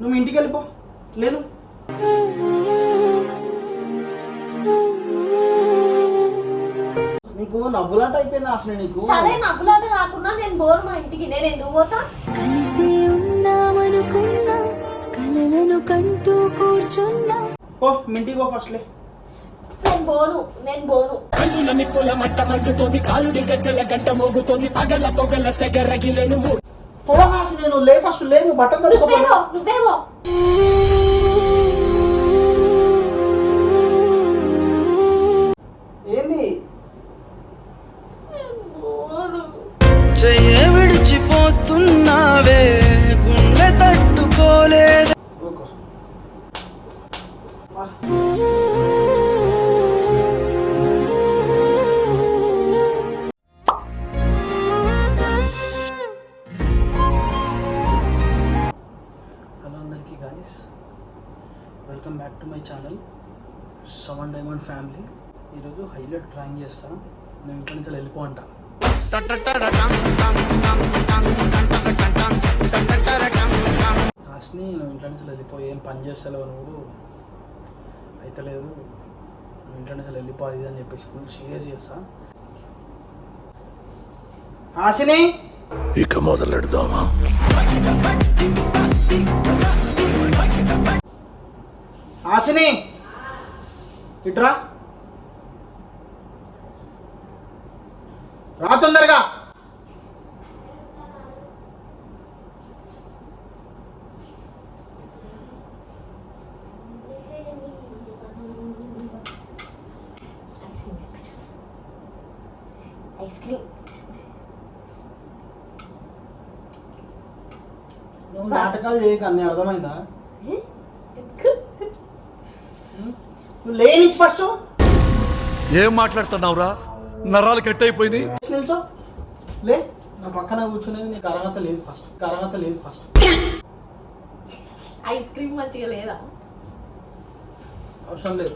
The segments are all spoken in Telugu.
నువ్వు ఇంటికి వెళ్ళిపో. లేదు. నీకు నవ్వులాట అయిపోయింది అసలు నీకు. సరే నవ్వులాట కాకుండా నేను బోర్ మా ఇంటికి. నేను ఎందుకు పోతా? కలిసి ఉందామనుకున్నా కలలను కంటూ కూర్చున్నా. పో మీ ఇంటికి పో ఫస్ట్లే నేను పోను నేను పోను కన్నుల నిప్పుల మంట మండుతోంది కాలుడి గజ్జల గంట మోగుతోంది పగల పొగల సెగరగిలేను మూడు. పో హాసి నేను లే ఫస్ట్ లే బట్టలు తడుకోపో నువ్వేమో డైమండ్ ఫ్యామిలీ. ఈరోజు హైలైట్ డ్రాయింగ్ చేస్తాను నేను ఇంట్లో నుంచి వెళ్ళిపో అంట లాస్ట్ని నువ్వు ఇంట్లో నుంచి వెళ్ళిపో. ఏం పని చేస్తలేవు నువ్వు. అయితే లేదు నువ్వు ఇంట్లో నుంచి వెళ్ళిపో అది ఇది అని చెప్పేసి ఫుల్ సీరియస్ చేస్తా. హాసిని! ఇక మొదలెడదామా? హాసిని! ఇట్రా. రా తొందరగా. Ice cream. నువ్వు నాటకాలు చేయక అన్నీ అర్థమైందా? నువ్వు లేనిచ్చి ఫస్ట్ ఏం మాట్లాడుతున్నావురా? నరాలు కట్ అయిపోయింది నిల్చో. లే. నా పక్కన కూర్చునేది నీకు అర్హత లేదు ఫస్ట్ అర్హత లేదు ఫస్ట్ ఐస్ క్రీమ్ మంచిగా లేదా? అవసరం లేదు.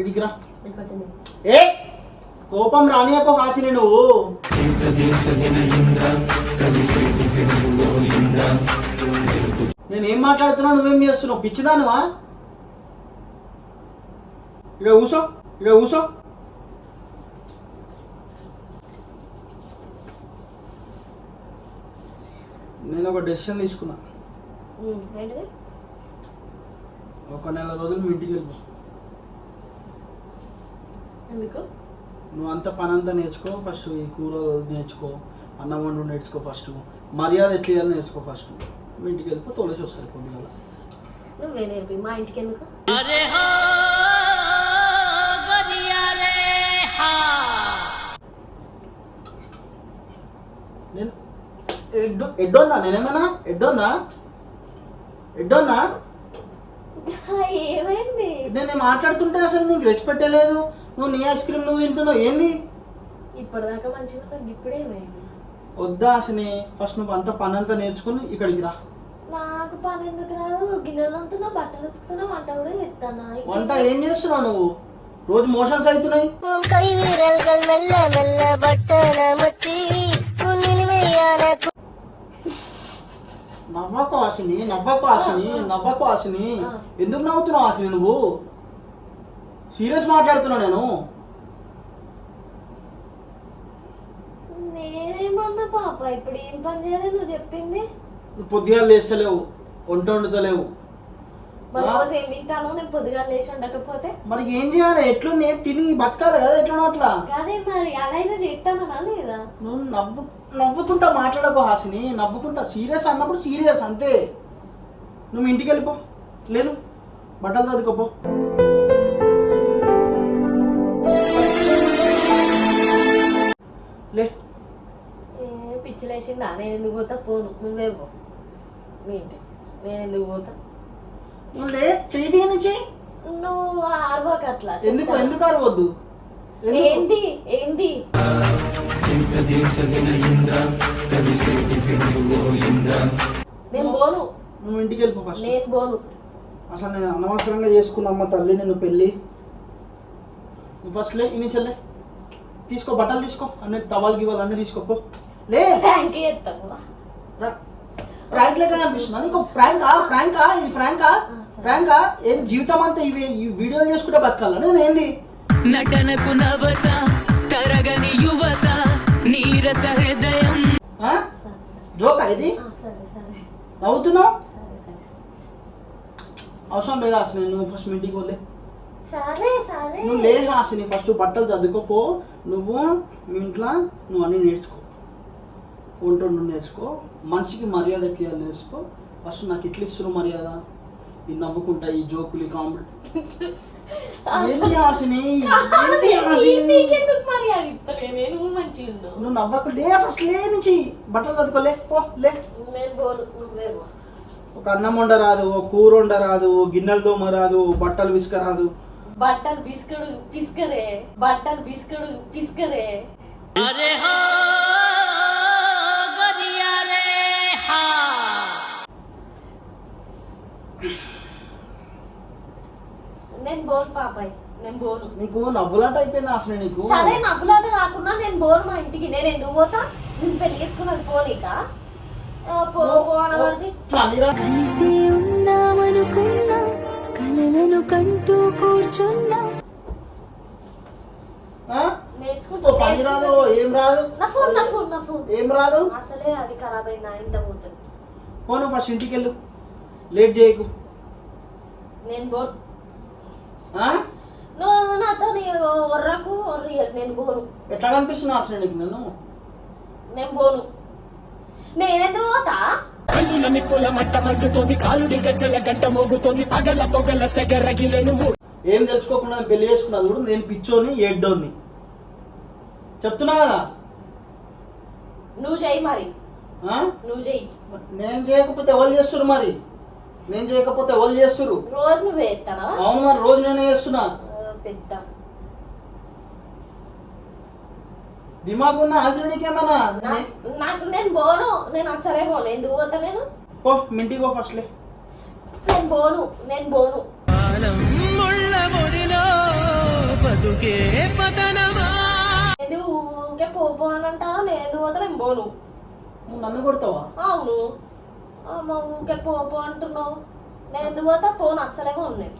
ఇడికి రా. ఏ? కోపం రానియకు హాసిని నువ్వు. నేను ఏం మాట్లాడుతున్నా నువ్వేం చేస్తున్నావు? పిచ్చిదానువా? ఇక కూసో ఇక కూసో నేను ఒక డెసిషన్ తీసుకున్నా. ఒక నెల రోజులు మీ ఇంటికి వెళ్ళిపో. ఎందుకు? నువ్వు అంత పని అంతా నేర్చుకో ఫస్ట్ ఈ కూర నేర్చుకో అన్నం వండు నేర్చుకో ఫస్ట్ మర్యాద ఎట్లా ఇవ్వాలి నేర్చుకో ఫస్ట్ మీ ఇంటికి వెళ్ళిపో తోలేసి వస్తారు పొద్దుగల నువ్వే నేర్పి మా ఇంటికి ఎందుకు? ఎడ్డోన్నా నేనేమైనా ఎడ్డోన్నా ఎడ్డోన్నా ఏమైంది? నేను మాట్లాడుతుంటే అసలు నీకు రెచ్చి పెట్టలేదు. నువ్వు నీ ఐస్ క్రీమ్ నువ్వు తింటున్నావు. ఏంది? ఇప్పటిదాకా మంచిగా ఇప్పుడే వద్దా అసని ఫస్ట్ నువ్వు అంతా పని అంతా నేర్చుకుని ఇక్కడికి రా. నాకు పని ఎందుకు రాదు? గిన్నెలు అంతున్నా బట్టలు ఉతుకుతున్నా వంట కూడా చెప్తానా వంట ఏం చేస్తున్నావు నువ్వు? రోజు మోషన్స్ అవుతున్నాయి. కై వీరల్గల్ మెల్ల మెల్ల బట్టన ముట్టి నవ్వకు ఆశని నవ్వకు ఆశని నవ్వకు ఆశని. ఎందుకు నవ్వుతున్నావు ఆశని నువ్వు? సీరియస్ మాట్లాడుతున్నా నేను. నేనేమన్నా పాప? ఇప్పుడు ఏం పని చేయాలి నువ్వు చెప్పింది? నువ్వు పొద్దుగాలు లేస్తలేవు వంట వండుతలేవు. మరి ఏం పొద్దుగా మరి చేయాలి? ఎట్లుంది? తిని బతకాలి కదా ఎట్లా అట్లా. అదే మరి అదైనా చేస్తానా లేదా? నువ్వు నవ్వు నవ్వుకుంటా మాట్లాడకు హాసిని నవ్వుకుంటా. సీరియస్ అన్నప్పుడు సీరియస్ అంతే. నువ్వు ఇంటికి వెళ్ళిపో. లేను. బట్టలు చదువుకోపో లే. ఏ పిచ్చి లేచిందా? నేను ఎందుకు పోతా? పోను. నువ్వే పో. మీ ఇంటికి. నేను ఎందుకు పోతా? నువ్వు లే. చెయ్యి చెయ్యి. నువ్వు ఆర్వాక్ అట్లా ఎందుకు. ఎందుకు అరవద్దు? ఏంది? ఏంది? నేను పోను నువ్వు ఇంటికి వెళ్ళిపో ఫస్ట్ నేను అసలు నేను అనవసరంగా చేసుకున్నా అమ్మ తల్లి నేను పెళ్ళి. నువ్వు ఫస్ట్ లే ఇన్ని చెల్లె తీసుకో బట్టలు తీసుకో. అన్ని తవాలు గివాలు అన్నీ తీసుకోపో లే. బ్యాంక్ చేస్తాను రా ప్రాంక్ లెక్క కనిపిస్తుందా నీకు? ప్రాంకా ప్రాంకా ఇది ప్రాంకా ప్రాంకా ఏం జీవితం అంతా ఇవి? ఈ వీడియోలు చేసుకుంటే బతకాలా? నేను ఏంది? నటనకు నవత తరగని యువత నీరస హృదయం. ఆ? జోకా ఇది? ఆ, సరే సరే. నవ్వుతున్నావు? సరే సరే. అవసరం లేదా అసలు నువ్వు ఫస్ట్ ఇంటికి వదిలే సరే సరే. నువ్వు లే హాసిని ఫస్ట్ బట్టలు చదువుకోపో నువ్వు మీ ఇంట్లో నువ్వు అన్నీ నేర్చుకో. వంట నేర్చుకో. మనిషికి మర్యాద ఎట్లా నేర్చుకో. ఫస్ట్ నాకు ఇట్లా ఇస్తున్నారు మర్యాద. ఈ నవ్వుకుంటా ఈ జోకులు ఈ కామెడీ ఏంటి హాసిని ఏంటి హాసిని నీకెందుకు మరి అది? ఇస్తలే నేను ఉన్నావు నువ్వు నవ్వకు లే ఫస్ట్ లే నుంచి. బట్టలు చదువుకోలే పో లే. ఒక అన్నం వండరాదు ఓ కూర వండరాదు ఓ గిన్నెలు దోమరాదు బట్టలు విసుకరాదు. బట్టలు బిస్కడు పిస్కరే బట్టలు బిస్కడు పిస్కరే నేను బోను పాపాయ్ నేను బోను నీకు నవ్వులాట అయిపోయింది అసలు నీకు? సరే నవ్వులాట కాకుండా నేను బోను మా ఇంటికి. నేను ఎందుకు పోతా? నేను పెళ్ళి చేసుకున్నది పోనీక. కలిసి కలలను కంటూ కూర్చున్నా. పని రాదు ఏం రాదు? నా ఫోన్ నా ఫోన్ నా ఫోన్. ఏం రాదు? అసలే అది ఖరాబ్ ఇంత పోతుంది పోను ఫస్ట్ ఇంటికి వెళ్ళు లేట్ చేయకు. నేను బోను? నువ్వు నాతో నీ ఒర్రకు ఒర్రి నేను బోను ఎట్లా కనిపిస్తున్నా అసలు నీకు నన్ను? నేను బోను నేనెందుకు పోతా? కన్నుల నిప్పుల మంట మండుతోంది కాలుడి గజ్జల గంట మోగుతోంది పగల పొగల సెగరగిలేను ఏం తెలుసుకోకుండా పెళ్ళి చేసుకున్నది కూడా నేను పిచ్చోని ఏడ్డోని చెప్తున్నా కదా? నువ్వు చెయ్యి మరి. ఆ? నువ్వు చెయ్యి. నేను చేయకపోతే ఎవరు చేస్తున్నారు మరి? నేను చేయకపోతే ఎవరు చేస్తురు రోజు నువ్వు వేస్తానా అవును మరి రోజు నేనే చేస్తున్నా. పెద్ద. దిమాగ్ ఉందా ఆశ్రయానికి ఏమన్నా నా- నాకు నేను పోను. నేను అసలే పోను. ఎందుకు పోతా నేను? పో మీ ఇంటికి పో ఫస్ట్లే నేను పోను. నేను పోను. ఎందుకు ఊరికే పో పో అని అంటాను నేను ఎందుకు పోతా? నేను పోను. నువ్వు నన్ను కొడతావా? అవును. అమ్మ ఊరికే పో పో అంటున్నావు. నేను ఎందుకు పోతా? పోను అస్సలే పోను నేను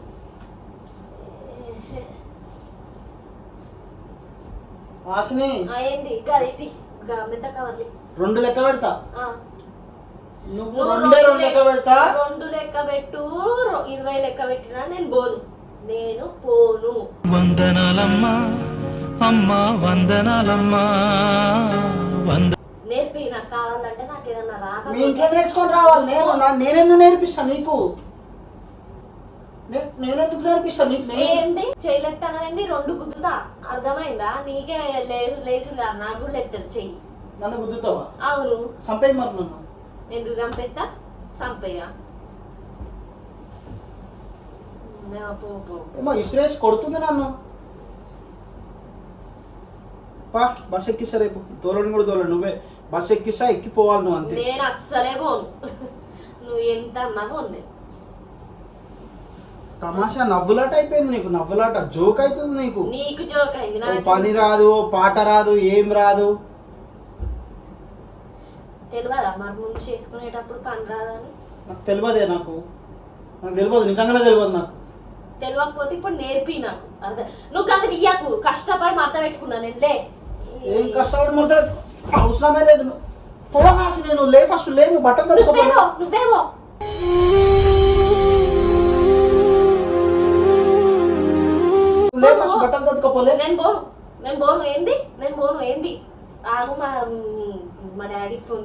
ఆశని ఆ, ఏంది గరిటి గమిత కవర్లి. రెండు లెక్క పెడతా. ఆ. నువ్వు రెండే రెండు లెక్క పెడతా. రెండు లెక్క పెట్టు ఇరవై లెక్క పెట్టినా నేను పోను. నేను పోను. వందనాలమ్మా అమ్మా వందనాలమ్మా వంద నేర్పి నాకు కావాలంటే నాకు ఏదన్నా రాక మీ ఇంట్లో నేర్చుకొని రావాలి. నేను నా- నేనెందుకు నేర్పిస్తా నీకు? నే- నేనెందుకు నేర్పిస్తా నీకు? నేను ఏంది? రెండు గుద్దుతా. అర్థమైందా? నీకే లేదు లేసు కాదు నాకు కూడా ఎత్తదు చెయ్యి. నన్ను గుద్దుతావా? అవును. చంపేయి మరి నన్ను. ఎందుకు చంపేస్తా చంపేయ? ఏమో ఇసురేసి కొడుతుంది నన్ను. పా బస్ ఎక్కిస్తా రేపు దూరం కూడా దూరం నువ్వే. బస్ ఎక్కిస్తా ఎక్కిపోవాలి నువ్వు అంతే. నేను అస్సలే పోను. నువ్వు ఎంత అన్నా పోను. తమాషా నవ్వులాట అయిపోయింది నీకు నవ్వులాట జోక్ అవుతుంది నీకు. నీకు జోక్ అయింది ఓ పని రాదు ఓ పాట రాదు ఏం రాదు. తెలియదా మరి ముందు చేసుకునేటప్పుడు పని రాదని? నాకు తెలియదే నాకు. నాకు తెలియదు నిజంగానే తెలియదు నాకు. తెలియకపోతే ఇప్పుడు నేర్పి నాకు. అర్థం. నువ్వు కదా ఇయ్యకు. కష్టపడి మత పెట్టుకున్నా నేను లే. ఏం కష్టపడి మొదలు అవసరమే లేదు. పోహాసి నేను లే ఫస్ట్ లే నువ్వు బట్టలు తడుకో నువ్వేమో లే ఫస్ట్ బట్టలు తడుకోపోలే నేను పోను నేను పోను ఏంది? నేను పోను ఏంది? ఆగు మా మా డాడీకి ఫోన్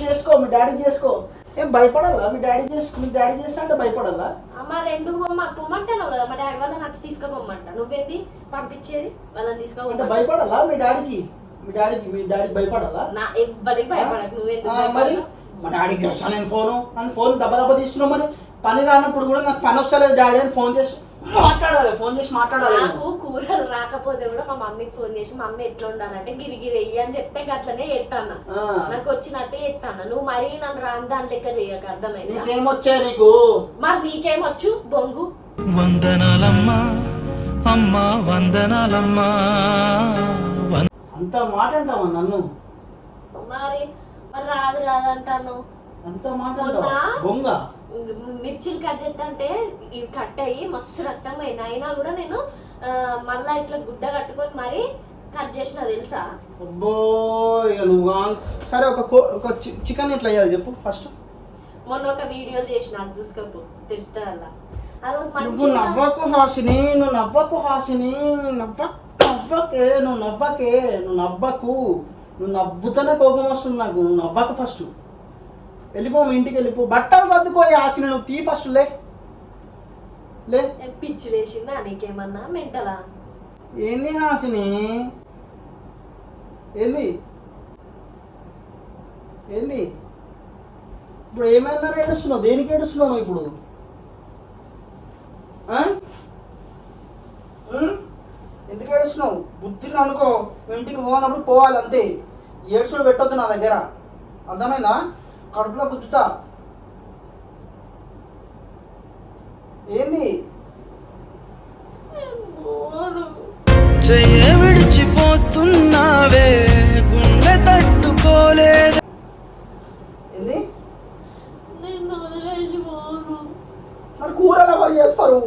చేసుకో మీ డాడీ చేసుకో. ఏం భయపడాలా? మీ డాడీ చేసుకో మీ డాడీ చేస్తా అంటే భయపడాలా? మరి ఎందుకు పోమా పొమ్మంటాను కదా మా డాడీ వాళ్ళని నచ్చి తీసుకోపోమంట. నువ్వేంది? పంపించేది వాళ్ళని అంటే తీసుకోపోమంట భయపడాలా మీ డాడీకి? మీ డాడీకి మీ డాడీకి భయపడాలా? నా ఎవ్వరికి భయపడకు నువ్వెందుకు మరి? మా డాడీకి వస్తా నేను ఫోను? అని ఫోన్ దెబ్బ దెబ్బ తీస్తున్నావు మరి? పని రానప్పుడు కూడా నాకు పని వస్తలేదు డాడీ అని ఫోన్ చేసి మాట్లాడాలి ఫోన్ చేసి మాట్లాడాలి. నాకు కూరలు రాకపోతే కూడా మా మమ్మీకి ఫోన్ చేసి మమ్మీ ఎట్లా ఉండాలంటే గిరిగిరి వెయ్యి అని చెప్తే గట్లనే ఎత్తాను. నాకు వచ్చినట్టే ఎత్తాను నువ్వు మరీ నన్ను రాని దాని లెక్క చేయక అర్థమైందా? నీకేమొచ్చా నీకు? మరి నీకేమొచ్చు బొంగు? వందనాలమ్మా అమ్మా వందనాలమ్మా. అంత మాట అంటావా నన్ను? మరి మరి రాదు రాదంటాను. అంత మాట? బొంగ? మిర్చిలు కట్ చేస్తుంటే ఇది కట్ అయ్యి మస్తు రక్తం అయింది అయినా కూడా నేను మళ్ళా ఇట్లా గుడ్డ కట్టుకొని మరి కట్ చేసిన తెలుసా. సరే ఒక కో- ఒక చికెన్ ఎట్లా అయ్యాలి చెప్పు ఫస్ట్. మొన్న ఒక వీడియో చేసిన అది చూసుకోకు తిరుత్తల్లా ఆ రోజు నువ్వు నవ్వకు హాసిని నువ్వు నవ్వకు హాసిని నవ్వ నవ్వకే నువ్వు నవ్వకే నువ్వు నవ్వకు. నువ్వు నవ్వుతూనే కోపం వస్తుంది నాకు నువ్వు నవ్వకు ఫస్ట్ వెళ్ళిపో మీ ఇంటికి వెళ్ళిపో. బట్టలు సర్దుకో ఈ హాసిని నువ్వు తీ ఫస్ట్ లే. లే. పిచ్చి లేచిందా నీకేమన్నా? మెంటలా? ఏంది హాసిని ఏంది? ఏంది? ఇప్పుడు ఏమైందని ఏడుస్తున్నావు? దేనికి ఏడుస్తున్నావు ఇప్పుడు? ఎందుకు ఏడుస్తున్నావు? బుద్ధిని అనుకో. ఇంటికి పోనప్పుడు పోవాలి అంతే. ఏడుచుడు పెట్టొద్దు నా దగ్గర. అర్థమైందా? కడుపులో గుద్దుతా ఏంది? చెయ్య విడిచిపోతున్నావే గుండె తట్టుకోలేదు. ఏంది? మరి కూరలు ఎవరు చేస్తారు?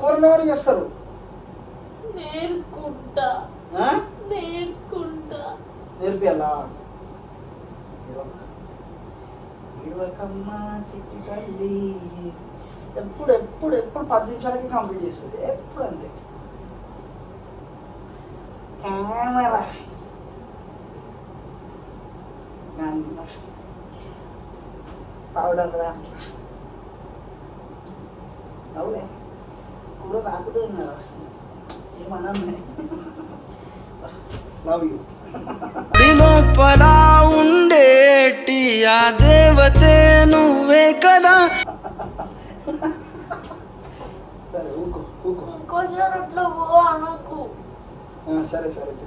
కూరలు ఎవరు చేస్తారు? నేర్చుకుంటా. ఆ? నేర్చుకుంటా. నేర్పియాలా? ఇడవకమ్మా చిట్టి తల్లి. ఎప్పుడు ఎప్పుడు ఎప్పుడు పది నిమిషాలకి కంప్లీట్ చేస్తుంది. ఎప్పుడు అంతే. కెమెరా. పౌడర్ దాంట్లో అవులే. కూర రాకుండా ఏమన్నా. లవ్ యూ లోపల ఉండేటి ఆ దేవతే నువ్వే కదా. సరే సరే సరే తీ.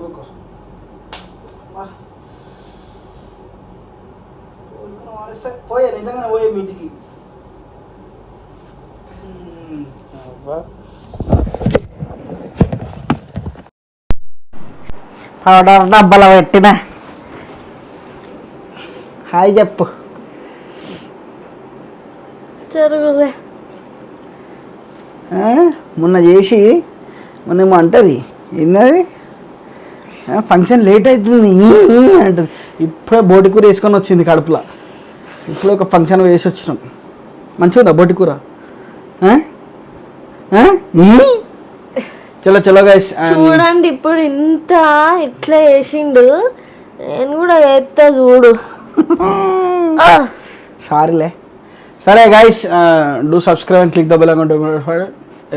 ఊకో వా. ఊరుకున్న వాడేస్తే పోయే మీ ఇంటికి. పౌడర్ డబ్బల పెట్టిన. హాయ్ చెప్పు. మొన్న చేసి మొన్నేమో అంటది. ఏందది? ఆ, ఫంక్షన్ లేట్ అవుతుంది. అంటది. ఇప్పుడే బోటి కూర వేసుకొని వచ్చింది కడుపులో. ఇప్పుడే ఒక ఫంక్షన్ వేసి వచ్చినాం. మంచిగా ఉందా బోటి కూర? చలో చలో చూడండి ఇప్పుడు ఇంత ఇట్లా చేసిండు. నేను కూడా చేస్తా చూడు. సారీలే. సరే guys do subscribe and click the bell account for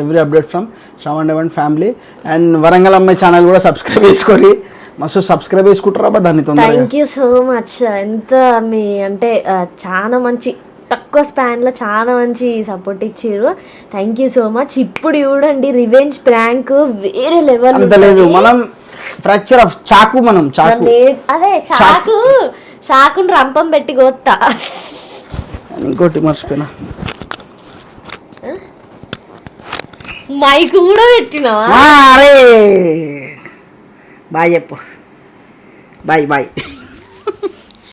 every update from Shravan Devan family and Warangal అమ్మాయి ఛానల్ కూడా సబ్స్క్రైబ్ చేసుకొని మస్తు సబ్స్క్రైబ్ చేసుకుంటారా దాన్ని థ్యాంక్ యూ సో మచ్ ఎంత మీ అంటే చాలా మంచి తక్కువ స్పాన్లో చాలా మంచి సపోర్ట్ ఇచ్చారు థ్యాంక్ యూ సో మచ్ ఇప్పుడు చూడండి రివెంజ్ ప్రాంక్ వేరే లెవెల్ మనం ఫ్రాక్చర్ ఆఫ్ చాకు మనం చాకు. అదే చాకు. చాకుని రంపం పెట్టి కోత్తా ఇంకోటి మర్చిపోయినా. మైక్ కూడా పెట్టినా అరే. Vaya pues. Bye, bye.